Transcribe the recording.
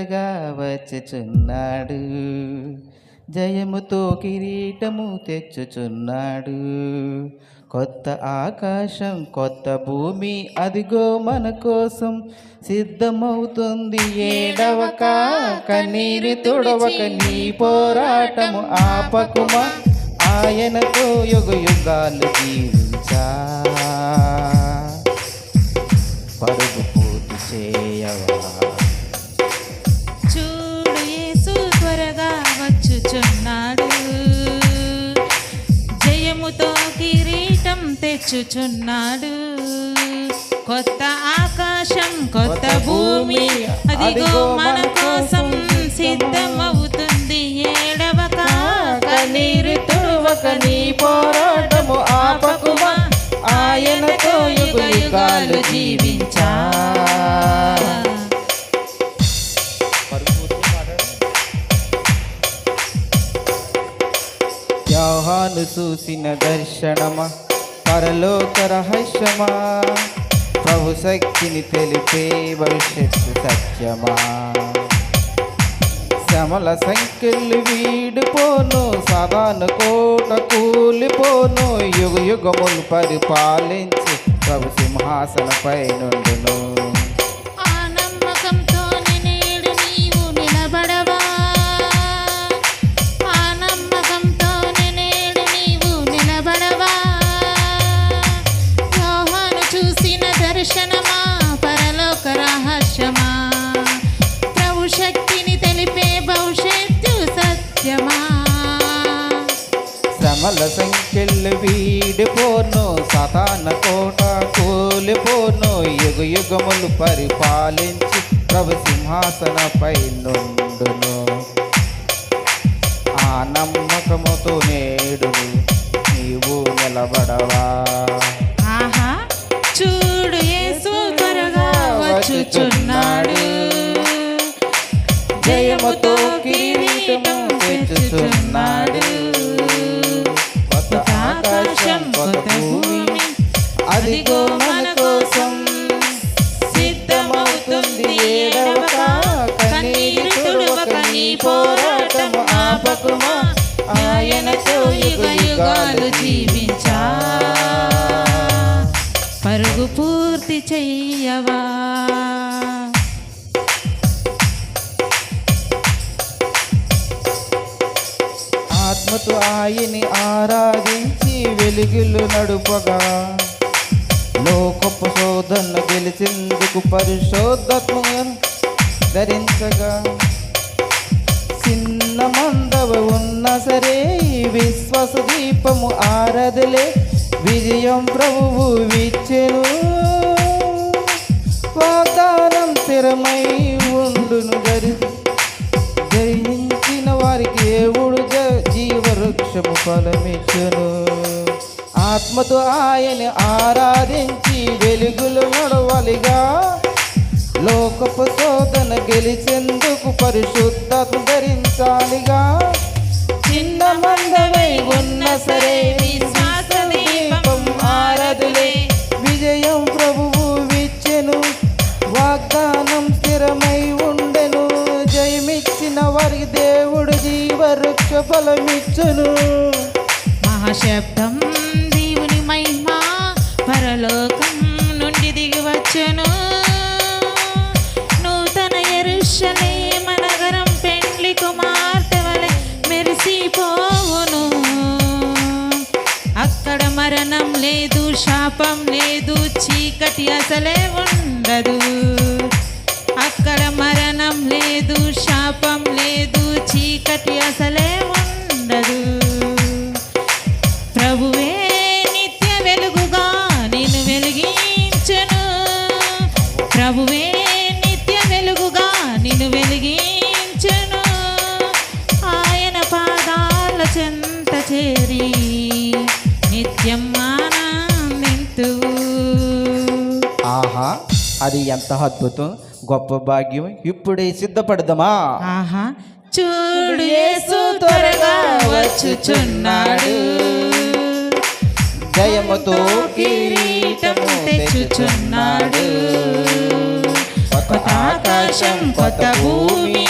గా వచ్చుచున్నాడు. జయముతో కిరీటము తెచ్చుచున్నాడు. కొత్త ఆకాశం కొత్త భూమి అదిగో మన కోసం సిద్ధమవుతుంది. ఏడవక కన్నీరు తుడవక నీ పోరాటము ఆపకుమా. ఆయనతో యుగ యుగాలు జీవించా. పరుగు పూర్తి చేయవా? జయముతో కిరీటం తెచ్చుచున్నాడు. కొత్త ఆకాశం కొత్త భూమి అదిగో మన కోసం సిద్ధమవుతుంది యోహాను చూసిన దర్శనమా? పరలోక రహస్యమా? ప్రభు శక్తిని తెలిపే భవిష్యత్తు సత్యమా? శ్రమల సంఖ్యలు వీడిపోను సాధారణ కోట కూలిపోను యుగ యుగములు పరిపాలించి ప్రభు సింహాసనపై నుండును. సంఖ్యలు వీడిపోను సాతాన కోట కూలిపోను. యుగ యుగములు పరిపాలించి ప్రభు సింహాసనపై నుండును ఆ నమ్మకముతో నేడు నీవు నిలబడవా. ఆహా చూడు యేసు త్వరగా వచ్చుచున్నాడు. జయముతో కిరీటము తెచ్చుచున్నాడు కన్నీరు నీ పోరాటము? ఆపకుమా ఆయనతో యుగ యుగాలు జీవించా. పరుగు పూర్తి చెయ్యవా? ఆత్మతో ఆయని ఆరాధించి వెలుగులు నడుపగా. లోకపు శోధన గెలిచేందుకు పరిశోధత్మ ధరించగా. చిన్న మందవ ఉన్న సరే విశ్వాస దీపము ఆరదలే విజయం ప్రభువు విచ్చెను. వాగ్దానం స్థిరమై ఉండును గరి. జయించిన వారికి దేవుడు జీవవృక్షము ఫలమిచ్చును. ఆత్మతో ఆయన ఆరాధించి వెలుగులు నడవలిగా. లోకపు శోధన గెలిచింది. గెలిచేందుకు పరిశుద్ధత ధరించాలిగా. చిన్న మందవై ఉన్న సరే విశ్వాస దీపం ఆరదులే విజయం ప్రభువు విచ్చెను. వాగ్దానం స్థిరమై ఉండెను. జయమిచ్చిన వారికి దేవుడు జీవవృక్ష ఫలమిచ్చును. మహాశబ్దం దేవుని మహిమ పరలోకం మరణం లేదు శాపం లేదు చీకటి అసలే ఉండదు. అక్కడ మరణం లేదు శాపం లేదు చీకటి అసలే ఉండదు. ప్రభువే నిత్య వెలుగుగా నేను వెలిగించను. ప్రభువే నిత్య వెలుగుగా నేను వెలిగించను. ఆయన పాదాల చెంత చేరి నిత్యం ఆనందింతువు ఆహా అది ఎంత అద్భుతం. గొప్ప భాగ్యం ఇప్పుడే సిద్ధపడదామా? ఆహా చూడు యేసు త్వరగా వచ్చుచున్నాడు. జయముతో కిరీటము తెచ్చుచున్నాడు. కొత్త ఆకాశం కొత్త భూమి.